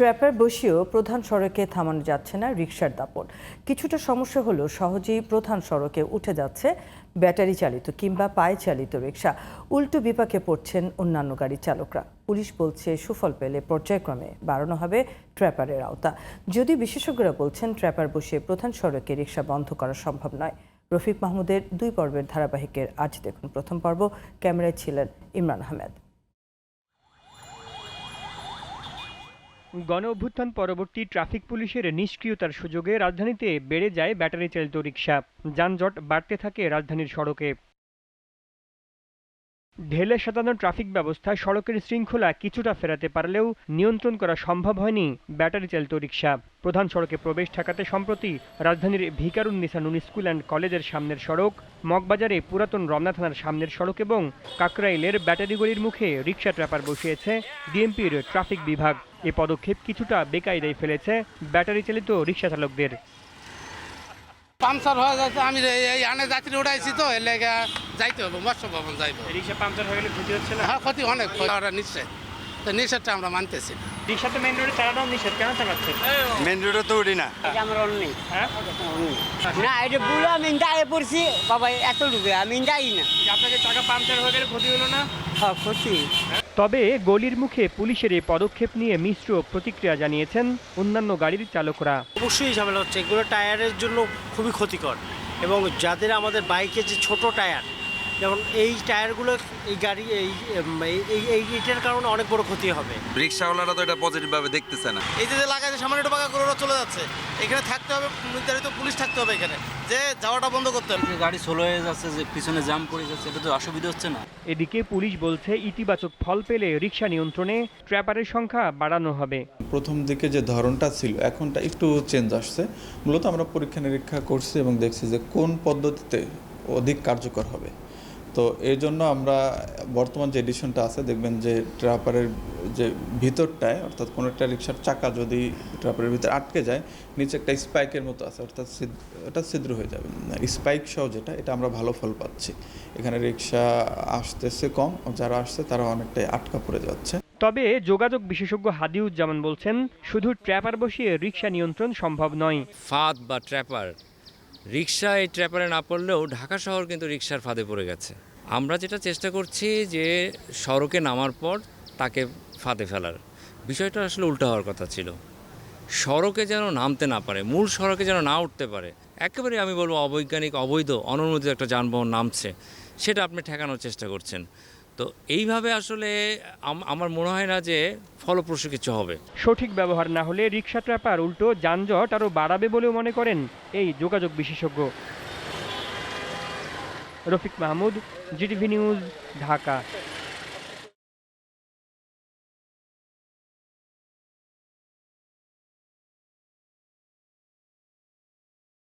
Trapper বসিয়েও প্রধান সড়কে থামানো যাচ্ছে না রিকশার দাপট। কিছুটা সমস্যা হলেও সহজেই প্রধান সড়কে উঠে যাচ্ছে ব্যাটারি চালিত কিংবা পায়ে চালিত রিকশা। উল্টো বিপাকে পড়ছেন অন্যান্য গাড়ির চালকরা। পুলিশ বলছে, সুফল পেলে পর্যায়ক্রমে বাড়ানো হবে ট্র্যাপারের আওতা। যদি বিশেষজ্ঞরা বলছেন, ট্র্যাপার বসিয়ে প্রধান সড়কে রিকশা বন্ধ করা সম্ভব নয়। রফিক মাহমুদের দুই পর্বের ধারাবাহিকের আজ দেখুন প্রথম পর্ব। ক্যামেরায় ছিলেন ইমরান আহমেদ। গণ অভ্যুত্থান পরবর্তী ট্রাফিক পুলিশের নিষ্ক্রিয়তার সুযোগে রাজধানীতে বেড়ে যায় ব্যাটারি চালিত রিকশা। যানজট বাড়তে থাকে রাজধানীর সড়কে। ঢেলে সাজানো ট্রাফিক ব্যবস্থা সড়কের শৃঙ্খলা কিছুটা ফেরাতে পারলেও নিয়ন্ত্রণ করা সম্ভব হয়নি ব্যাটারি চালিত রিক্সা প্রধান সড়কে প্রবেশ ঠেকাতে সম্প্রতি রাজধানীর ভিকারুন্নিসা নুন স্কুল অ্যান্ড কলেজের সামনের সড়ক, মগবাজারে পুরাতন রমনা থানার সামনের সড়ক এবং কাকরাইলের ব্যাটারি গলির মুখে রিক্সা ট্র্যাপার বসিয়েছে ডিএমপির ট্রাফিক বিভাগ। এ পদক্ষেপ কিছুটা বেকায়দায় ফেলেছে ব্যাটারি চালিত রিকশা চালকদের। পাংচার হয়ে যাচ্ছে আমি এই- আনে যাত্রী উঠাইছি তো এলাকা যাইতে হবে মৎস্য ভবন যাইব। রিক্সা পাংচার হয়ে গেলে ক্ষতি হচ্ছে না? হ্যাঁ ক্ষতি অনেক নিশ্চয় তো নিষেধটা আমরা মানতেছি না। মেন রোডে চালানো নিষেধ কেন চালাচ্ছে মেন রোডে তো উঠি না। আমার নেই। হ্যাঁ? না এটা আমি দাঁড়িয়ে পড়ছি। বাবা এত আমি যাই না। আপনাকে চাকা পাংচার হয়ে গেলে ক্ষতি হলো না? হ্যাঁ ক্ষতি। তবে গলির মুখে পুলিশের এই পদক্ষেপ নিয়ে মিশ্র প্রতিক্রিয়া জানিয়েছেন অন্যান্য গাড়ির চালকরা। অবশ্যই ঝামেলা হচ্ছে। এগুলো টায়ারের জন্য খুবই ক্ষতিকর। এবং যাদের আমাদের বাইকে যে ছোট টায়ার যেমন এই টায়ারগুলো এই গাড়ি এই এই- এই এই এটার কারণে অনেক বড় ক্ষতি হবে। রিক্সাওয়ালারা তো এটা পজিটিভ ভাবে দেখতেছে না। এই যে যে লাগাইছে সামান্য একটু বাঁকা করে ওরা চলে যাচ্ছে। এখানে থাকতে হবে নির্ধারিত পুলিশ থাকতে হবে এখানে। যে যাওয়াটা বন্ধ করতে হবে। যে গাড়ি স্লো হয়ে যাচ্ছে যে পিছনে জাম পড়ে যাচ্ছে এটা তো অসুবিধা হচ্ছে না। এদিকে পুলিশ বলছে ইতিবাচক ফল পেলে রিকশা নিয়ন্ত্রণে ট্র্যাপারের সংখ্যা বাড়ানো হবে। প্রথম দিকে যে ধরনটা ছিল এখনটা একটু চেঞ্জ আসছে। মূলত আমরা পরীক্ষা নিরীক্ষা করছি এবং দেখছি যে কোন পদ্ধতিতে অধিক কার্যকর হবে। তো এর জন্য আমরা বর্তমান যে এডিশনটা আছে দেখবেন যে ট্রাপারের যে ভিতরটায় অর্থাৎ কোনো একটা রিক্সার চাকা যদি ট্রাপারের ভিতরে আটকে যায় নিচে একটা স্পাইকের মতো আছে অর্থাৎ এটা ছিদ্র হয়ে যাবে। স্পাইক সহ যেটা এটা আমরা ভালো ফল পাচ্ছি। এখানে রিক্সা আসতেছে কম যারা আসছে তারা অনেকটাই আটকা পড়ে যাচ্ছে। তবে যোগাযোগ বিশেষজ্ঞ হাদিউজ্জামান বলছেন শুধু ট্র্যাপার বসিয়ে রিক্সা নিয়ন্ত্রণ সম্ভব নয়। ফাঁদ বা ট্র্যাপার রিক্সা এই ট্র্যাপারে না পড়লেও ঢাকা শহর কিন্তু রিক্সার ফাঁদে পড়ে গেছে। আমরা যেটা চেষ্টা করছি যে সড়কে নামার পর তাকে ফাঁদে ফেলার। বিষয়টা আসলে উল্টো হওয়ার কথা ছিল। সড়কে যেন নামতে না পারে, মূল সড়কে যেন না উঠতে পারে, একেবারে আমি বলব অবৈজ্ঞানিক, অবৈধ, অননুমোদিত একটা যানবাহন নামছে, সেটা আপনি ঠেকানোর চেষ্টা করছেন। তো এইভাবে আসলে আমার মনে হয় না যে ফলপ্রসূ কিছু হবে। সঠিক ব্যবহার না হলে রিক্সা ট্র্যাপার উল্টো যানজট আরও বাড়াবে বলেও মনে করেন এই যোগাযোগ বিশেষজ্ঞ। Rafiq Mahmud, GTV news, Dhaka.